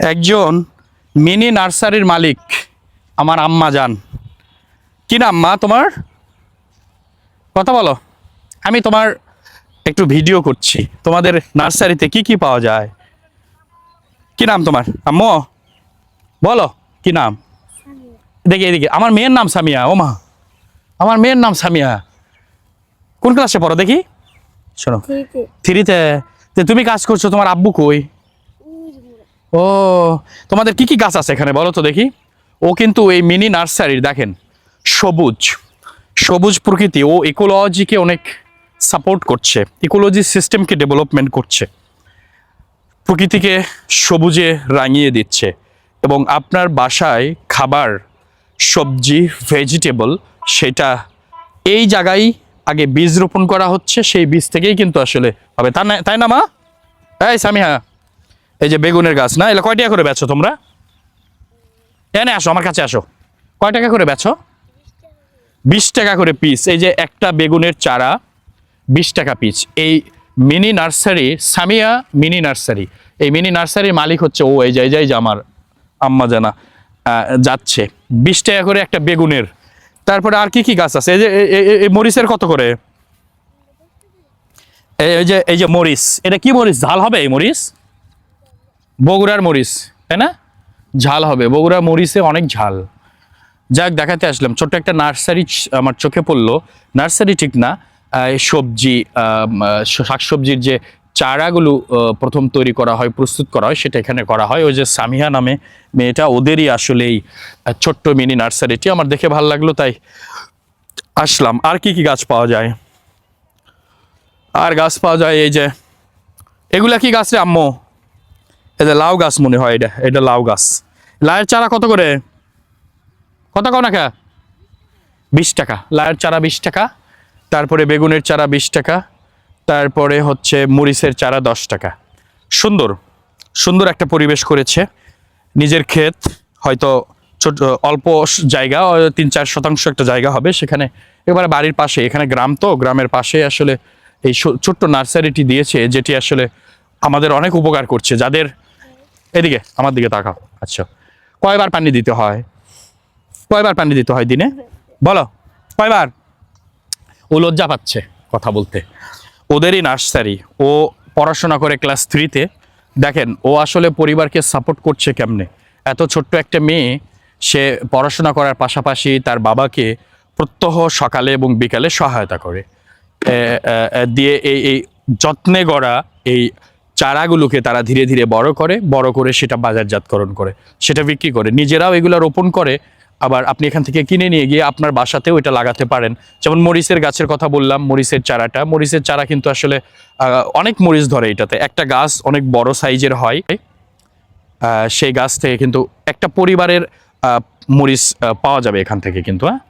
একজন মিনি নার্সারির মালিক আমার আম্মা যান কি নাম মা তোমার? কথা বলো। আমি তোমার একটু ভিডিও করছি। তোমাদের নার্সারিতে কি কি পাওয়া যায়? কি নাম তোমার? আম্মু বলো কি নাম? দেখি এদিকে। আমার মেয়ের নাম সামিয়া ও মা। আমার মেয়ের নাম সামিয়া। কোন ক্লাসে পড়ো দেখি? শোনো। থ্রিতে তুমি কাজ করছ তোমার আব্বু কই? ও, তোমাদের কি কি গাছ আছে এখানে বলো তো দেখি? ও কিন্তু এই মিনি নার্সারির, দেখেন, সবুজ। সবুজ প্রকৃতি, ও ইকোলজিকে অনেক সাপোর্ট করছে ইকোলজি সিস্টেমকে ডেভেলপমেন্ট করছে। প্রকৃতিকে সবুজে রাঙিয়ে দিচ্ছে এবং আপনার বাসায় খাবার, সবজি ভেজিটেবল সেটা এই জায়গায় আগে বীজ রোপণ করা হচ্ছে, সেই বীজ থেকেই কিন্তু আসলে হবে। তা না, তাই না মা? এই সামিহা এই যে বেগুনের গাছ, না? এগুলো কয় টাকা করে বেচো তোমরা? এনে আসো, আমার কাছে আসো। কয় টাকা করে বেচো? বিশ টাকা করে পিস এই যে একটা বেগুনের চারা, বিশ টাকা পিস এই mini nursery Samia mini nursery এই মিনি নার্সারির মালিক হচ্ছে ও, এই যে এই যে আমার আম্মা জানা যাচ্ছে। বিশ টাকা করে একটা বেগুনের। তারপরে আর কি কি গাছ আছে? এই যে এই মরিচের কত করে? এই যে এই যে মরিচ। এটা কি মরিচ? ঝাল হবে এই মরিচ? বগুড়ার মরিচ, তাই না? ঝাল হবে বগুড়ার মরিচে অনেক ঝাল। যাক, দেখাতে আসলাম। ছোট্ট একটা নার্সারি আমার চোখে পড়ল। নার্সারি ঠিক না। সবজি শাকসবজির যে চারাগুলো প্রথম তৈরি করা হয়, প্রস্তুত করা হয়, সেটা এখানে করা হয়। ওই যে সামিহা নামে মেয়েটা, ওদেরই আসলে এই ছোট্ট মিনি নার্সারিটি। আমার দেখে ভালো লাগল, তাই আসলাম। আর কি কি গাছ পাওয়া যায়? আর গাছ পাওয়া যায় এই যে, এগুলা কি গাছ রে আম্মু? এটা লাউ গাছ মনে হয় এটা এটা লাউ গাছ। লাউয়ের চারা কত করে? কত কও না কা? বিশ টাকা। লাউয়ের চারা বিশ টাকা, তারপরে বেগুনের চারা বিশ টাকা, তারপরে হচ্ছে মরিচের চারা দশ টাকা। সুন্দর সুন্দর একটা পরিবেশ করেছে। নিজের ক্ষেত, হয়তো ছোট, অল্প জায়গা তিন চার শতাংশ একটা জায়গা হবে সেখানে। এবারে বাড়ির পাশে, এখানে গ্রাম তো, গ্রামের পাশে আসলে এই ছোট্ট নার্সারিটি দিয়েছে, যেটি আসলে আমাদের অনেক উপকার করছে। যাদের এদিকে, আমার দিকে তাকাও। আচ্ছা। কয়বার পানি দিতে হয়? কয়বার পানি দিতে হয় দিনে? বলো। কয়বার? ও লজ্জা পাচ্ছে কথা বলতে। ওদেরই নার্সারি। ও পড়াশোনা করে ক্লাস থ্রিতে। দেখেন, ও আসলে পরিবারকে সাপোর্ট করছে কেমনে? এত ছোট্ট একটা মেয়ে, সে পড়াশোনা করার পাশাপাশি তার বাবাকে প্রত্যহ সকালে এবং বিকালে সহায়তা করে। দিয়ে এই যত্নে গড়া এই চারাগুলোকে তারা ধীরে ধীরে বড় করে বড় করে সেটা বাজারজাতকরণ করে। সেটা বিক্রি করে। নিজেরাও এগুলো রোপণ করে, আবার আপনি এখান থেকে কিনে নিয়ে গিয়ে আপনার বাসাতেও এটা লাগাতে পারেন। যেমন মরিচের গাছের কথা বললাম, মরিচের চারাটা। মরিচের চারা কিন্তু আসলে অনেক মরিচ ধরে এটাতে। একটা গাছ অনেক বড় সাইজের হয় সেই গাছ থেকে কিন্তু একটা পরিবারের মরিচ পাওয়া যাবে এখান থেকে কিন্তু হ্যাঁ?